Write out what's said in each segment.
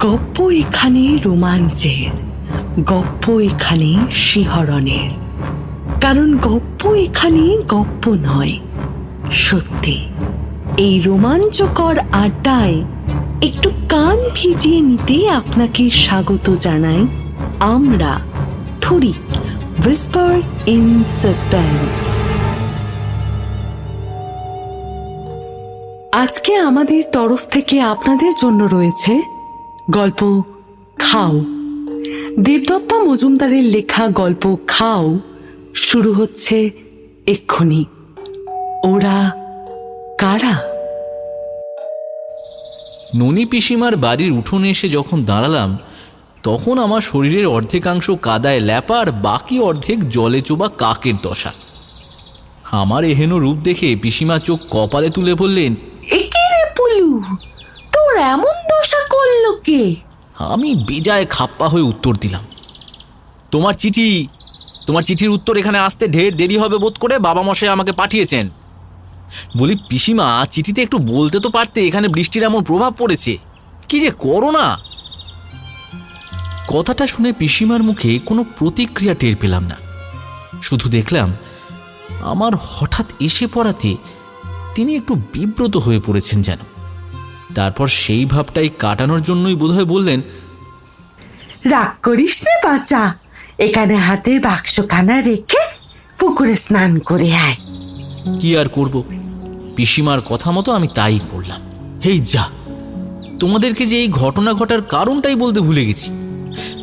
গপ্প এখানে রোমাঞ্চের গপ্প এখানে শিহরণের কারণ গপ্প এখানে গপ্প নয় সত্যি এই রোমাঞ্চকর আড্ডায় একটু কান ভিজিয়ে নিতে আপনাকে স্বাগত জানাই আমরা থুরি উইসপার ইন সাসপেন্স আজকে আমাদের তরফ থেকে আপনাদের জন্য রয়েছে গল্প খাও। দেবদত্তা মজুমদারের লেখা গল্প খাও শুরু হচ্ছে এক্ষুনি। ওরা কারা? ননী পিসিমার বাড়ির উঠোনে এসে যখন দাঁড়ালাম, তখন আমার শরীরের অর্ধেকাংশ কাদায় ল্যাপা আর বাকি অর্ধেক জলে চোবা কাকের দশা। আমার এহেন রূপ দেখে পিসিমা চোখ কপালে তুলে বললেন পুলু তোর এমন দশা করল কে? আমি বেজায় খাপ্পা হয়ে উত্তর দিলাম। তোমার চিঠি, তোমার চিঠির উত্তর এখানে আসতে ঢের দেরি হবে বোধ করে বাবা মশাই আমাকে পাঠিয়েছেন। বলি, পিসিমা, চিঠিতে একটু বলতে তো পারতে এখানে বৃষ্টির এমন প্রভাব পড়েছে। কি যে করো না কথাটা শুনে পিসিমার মুখে কোনো প্রতিক্রিয়া টের পেলাম না। শুধু দেখলাম, আমার হঠাৎ এসে পড়াতে তিনি একটু বিব্রত হয়ে পড়েছেন যেন। তারপর সেই ভাবটাই কাটানোর জন্যই বোধহয় বললেন রাগ করিস রে বাচ্চা এখানে হাতের বাক্স বাক্সখানা রেখে পুকুরে স্নান করে আয়। কি আর করব? পিসিমার কথা মতো আমি তাই করলাম। হেই যা তোমাদেরকে যে এই ঘটনা ঘটার কারণটাই বলতে ভুলে গেছি।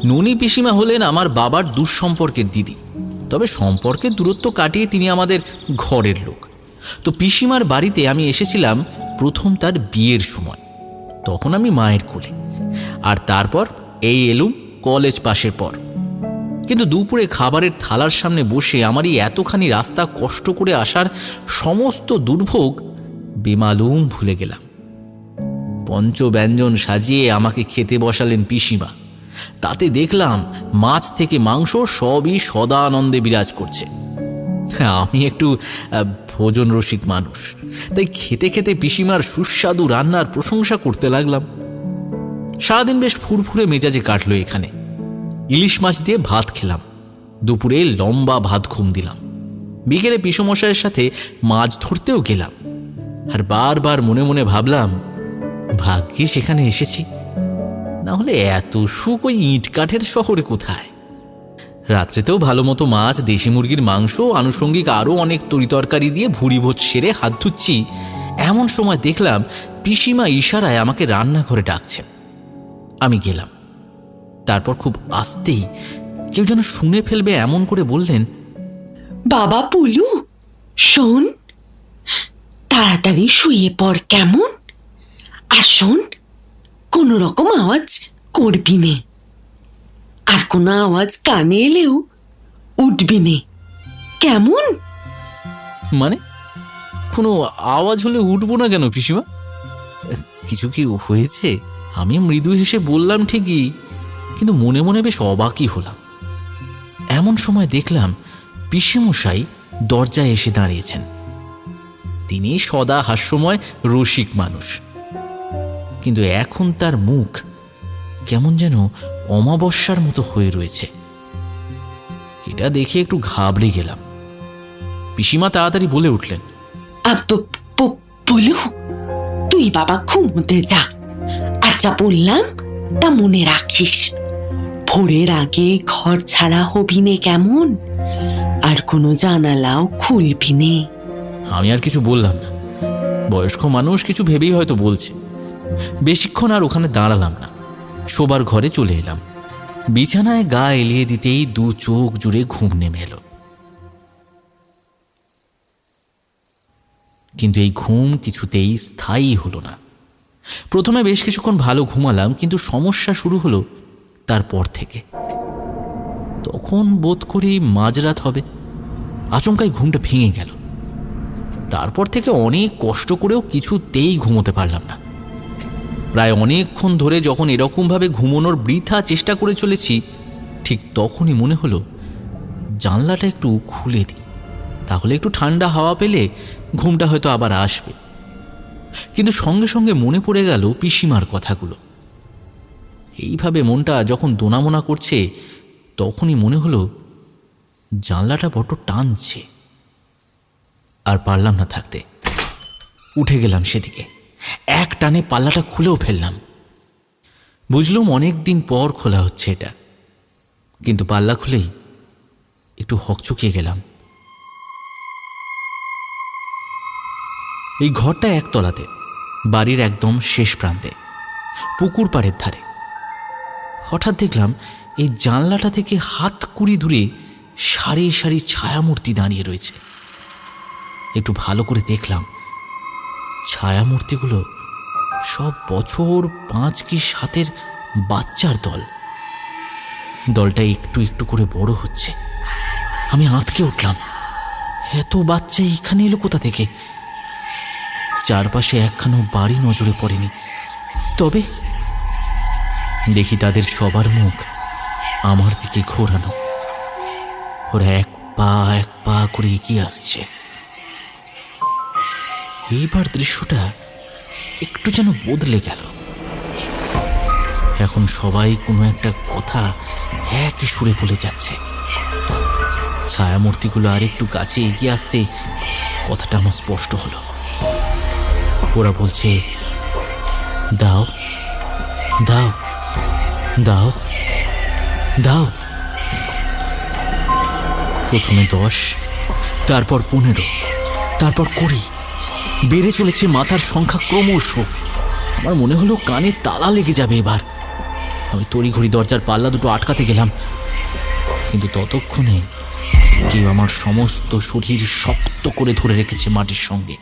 ননী পিসিমা হলেন আমার বাবার দুঃসম্পর্কের দিদি তবে সম্পর্কের দূরত্ব কাটিয়ে তিনি আমাদের ঘরের লোক। তো পিসিমার বাড়িতে আমি এসেছিলাম প্রথম তার বিয়ের সময়। তখন আমি মায়ের কোলে। আর তারপর এই এলুম কলেজ পাশের পর। কিন্তু দুপুরে খাবারের থালার সামনে বসে আমারই এতখানি রাস্তা কষ্ট করে আসার সমস্ত দুর্ভোগ বেমালুম ভুলে গেলাম। পঞ্চব্যঞ্জন সাজিয়ে আমাকে খেতে বসালেন পিসিমা। তাতে দেখলাম মাছ থেকে মাংস সবই সদানন্দে বিরাজ করছে। আমি একটু ভোজন রসিক মানুষ। তাই খেতে খেতে পিসিমার সুস্বাদু রান্নার প্রশংসা করতে লাগলাম। সারাদিন বেশ ফুরফুরে মেজাজে কাটলো এখানে। ইলিশ মাছ দিয়ে ভাত খেলাম। দুপুরে লম্বা ভাত ঘুম দিলাম। বিকেলে পিসমশাইয়ের সাথে মাছ ধরতেও গেলাম। আর বারবার মনে মনে ভাবলাম, ভাগ্যে সেখানে এসেছি। না হলে এত সুখ ওই ইট কাঠের শহরে কোথায়? রাত্রেতেও ভালো মতো মাছ, দেশি মুরগির মাংস, আনুষঙ্গিক আরও অনেক তরিতরকারি দিয়ে ভুড়ি ভোজ সেরে হাত ধুচ্ছি। এমন সময় দেখলাম পিসিমা ইশারায় আমাকে রান্নাঘরে ডাকছেন। আমি গেলাম। তারপর খুব আস্তেই কেউ যেন শুনে ফেলবে এমন করে বললেন, বাবা পুলু, শোন, তাড়াতাড়ি শুয়ে পড় কেমন। আর শোন, কোনো রকম আওয়াজ করবি নে। আর কোনো আওয়াজ কানে এলেও উঠবি নে। কেমন? মানে? কোনো আওয়াজ হলে উঠবো না কেন, পিসিমা? কিছু কি হয়েছে? আমি মৃদু হেসে বললাম ঠিকই, কিন্তু মনে মনে বেশ অবাকই হলাম। এমন সময় দেখলাম পিসিমশাই দরজায় এসে দাঁড়িয়েছেন। তিনি সদা হাস্যময় রসিক মানুষ। কিন্তু এখন তার মুখ কেমন যেন অমাবস্যার মতো হয়ে রয়েছে। এটা দেখে একটু ঘাবড়ে গেলাম। পিসিমা তাড়াতাড়ি বলে উঠলেন তুই বাবা ঘুমোতে যা। আর যা বললাম তা মনে রাখিস। ভোরের আগে ঘর ছাড়া হবি নে কেমন আর কোনো জানালাও খুলবি নে। আমি আর কিছু বললাম না। বয়স্ক মানুষ কিছু ভেবেই হয়তো বলছে। বেশিক্ষণ আর ওখানে দাঁড়ালাম না। শোবার ঘরে চলে এলাম। বিছানায় গা এলিয়ে দিতেই দু চোখ জুড়ে ঘুম নেমে এলো। কিন্তু এই ঘুম কিছুতেই স্থায়ী হলো না। প্রথমে বেশ কিছুক্ষণ ভালো ঘুমালাম, কিন্তু সমস্যা শুরু হলো তারপর থেকে। তখন বোধ করি মাঝরাত হবে। আচমকাই ঘুমটা ভেঙে গেল। তারপর থেকে অনেক কষ্ট করেও কিছুতেই ঘুমোতে পারলাম না। প্রায় অনেকক্ষণ ধরে যখন এরকমভাবে ঘুমোনোর বৃথা চেষ্টা করে চলেছি, ঠিক তখনই মনে হলো, জানলাটা একটু খুলে দিই। তাহলে একটু ঠান্ডা হাওয়া পেলে ঘুমটা হয়তো আবার আসবে। কিন্তু সঙ্গে সঙ্গে মনে পড়ে গেল পিসিমার কথাগুলো। এইভাবে মনটা যখন দোনামোনা করছে, তখনই মনে হলো, জানলাটা বড্ড টানছে। আর পারলাম না থাকতে। উঠে গেলাম সেদিকে। এক টানে পাল্লাটা খুলেও ফেললাম। বুঝলুম অনেক দিন পর খোলা হচ্ছে এটা। কিন্তু পাল্লা খুলেই একটু হকচকিয়ে গেলাম। এই ঘরটা একতলাতে বাড়ির একদম শেষ প্রান্তে, পুকুর পাড়ের ধারে। হঠাৎ দেখলাম এই জানলাটা থেকে হাত কুড়ি দূরে সারি সারি ছায়ামূর্তি দাঁড়িয়ে রয়েছে। একটু ভালো করে দেখলাম ছায়ামূর্তিগুলো সব বছর পাঁচ কি সাতের বাচ্চার দল। দলটা একটু একটু করে বড় হচ্ছে। আমি আঁতকে উঠলাম। এত বাচ্চা এখানে এলো কোথা থেকে? চারপাশে একখানা বাড়ি নজরে পড়েনি। তবে দেখি তাদের সবার মুখ আমার দিকে ঘোরানো। ওরা এক পা এক পা করে এগিয়ে আসছে। এইবার দৃশ্যটা একটু যেন বদলে গেল। এখন সবাই কোনো একটা কথা একই সুরে বলে যাচ্ছে। ছায়ামূর্তিগুলো আর একটু কাছে এগিয়ে আসতে কথাটা আমার স্পষ্ট হলো। ওরা বলছে, দাও দাও দাও দাও। প্রথমে দশ, তারপর পনেরো, তারপর কুড়ি। বেড়ে চলেছে মাথার সংখ্যা ক্রমশ। আমার মনে হলো কানে তালা লেগে যাবে এবার। আমি তড়িঘড়ি দরজার পাল্লা দুটো আটকাতে গেলাম। কিন্তু ততক্ষণে কেউ আমার সমস্ত শরীর শক্ত করে ধরে রেখেছে মাটির সঙ্গে।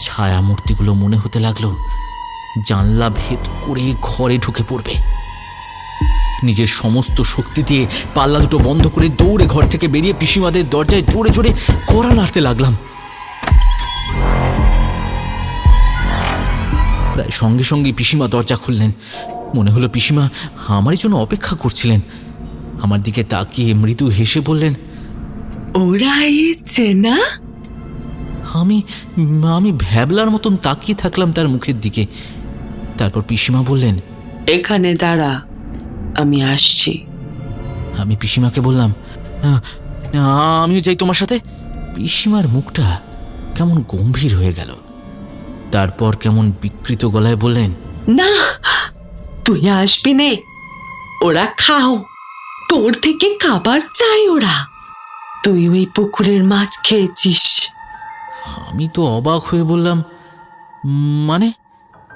ছায়া মূর্তিগুলো মনে হতে লাগল জানলা ভেদ করে ঘরে ঢুকে পড়বে। নিজের সমস্ত শক্তি দিয়ে পাল্লা দুটো বন্ধ করে দৌড়ে ঘর থেকে বেরিয়ে পিসিমাদের দরজায় জোরে জোরে কড়া নাড়তে লাগলাম। প্রায় সঙ্গে সঙ্গে পিসিমা দরজা খুললেন। মনে হলো পিসিমা আমারই জন্য অপেক্ষা করছিলেন। আমার দিকে তাকিয়ে মৃদু হেসে বললেন ওরা এসছে না? আমি আমি ভ্যাবলার মতন তাকিয়ে থাকলাম তার মুখের দিকে। তারপর পিসিমা বললেন এখানে দাঁড়া আমি আসছি। আমি পিসিমাকে বললাম "আহ, আমিও যাই তোমার সাথে। পিসিমার মুখটা কেমন গম্ভীর হয়ে গেল। তারপর কেমন বিকৃত গলায় বললেন না তুই আসবি নে। ওরা খাও। তোর থেকে খাবার চাই ওরা। তুই ওই পুকুরের মাছ খেয়েছিস। আমি তো অবাক হয়ে বললাম মানে?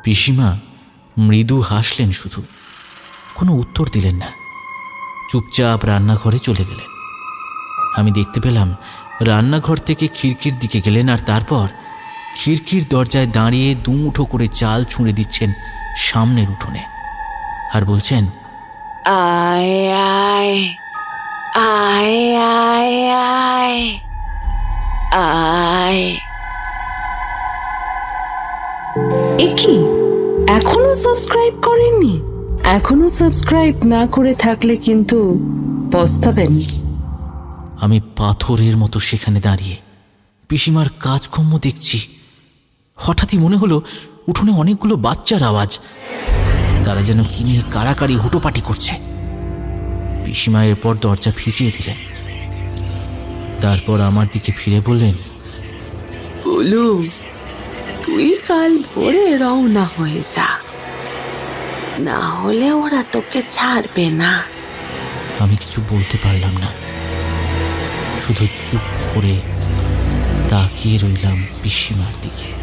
পিসিমা মৃদু হাসলেন শুধু। কোনো উত্তর দিলেন না। চুপচাপ রান্নাঘরে চলে গেলেন। আমি দেখতে পেলাম রান্নাঘর থেকে খিড়কির দিকে গেলেন আর তারপর খিড়কির দরজায় দাঁড়িয়ে দুমুঠো করে চাল ছুঁড়ে দিচ্ছেন সামনের উঠোনে। আর বলছেন আয় আয় আয় আয় আয় আয়। একি এখনও সাবস্ক্রাইব করেননি? এখনও সাবস্ক্রাইব না করে থাকলে কিন্তু পস্তাবেন। আমি পাথরের মতো সেখানে দাঁড়িয়ে পিসিমার কাজকর্ম দেখছি। হঠাৎই মনে হলো উঠোনে অনেকগুলো বাচ্চার আওয়াজ। তারা যেন কি নিয়ে কাড়াকাড়ি হুটোপাটি করছে। পিসিমা এরপর দরজা ফিরিয়ে দিলেন। তারপর আমার দিকে ফিরে বললেন বলু তুই কাল ভোরে রওনা হয়ে যা। না হলে ওরা তোকে ছাড়বে না। আমি কিছু বলতে পারলাম না। শুধু চুপ করে তাকিয়ে রইলাম পিসিমার দিকে।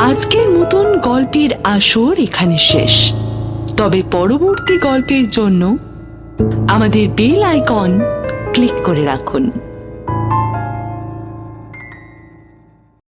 আজকের মতন গল্পের আসর এখানে শেষ। তবে পরবর্তী গল্পের জন্য আমাদের বেল আইকন ক্লিক করে রাখুন।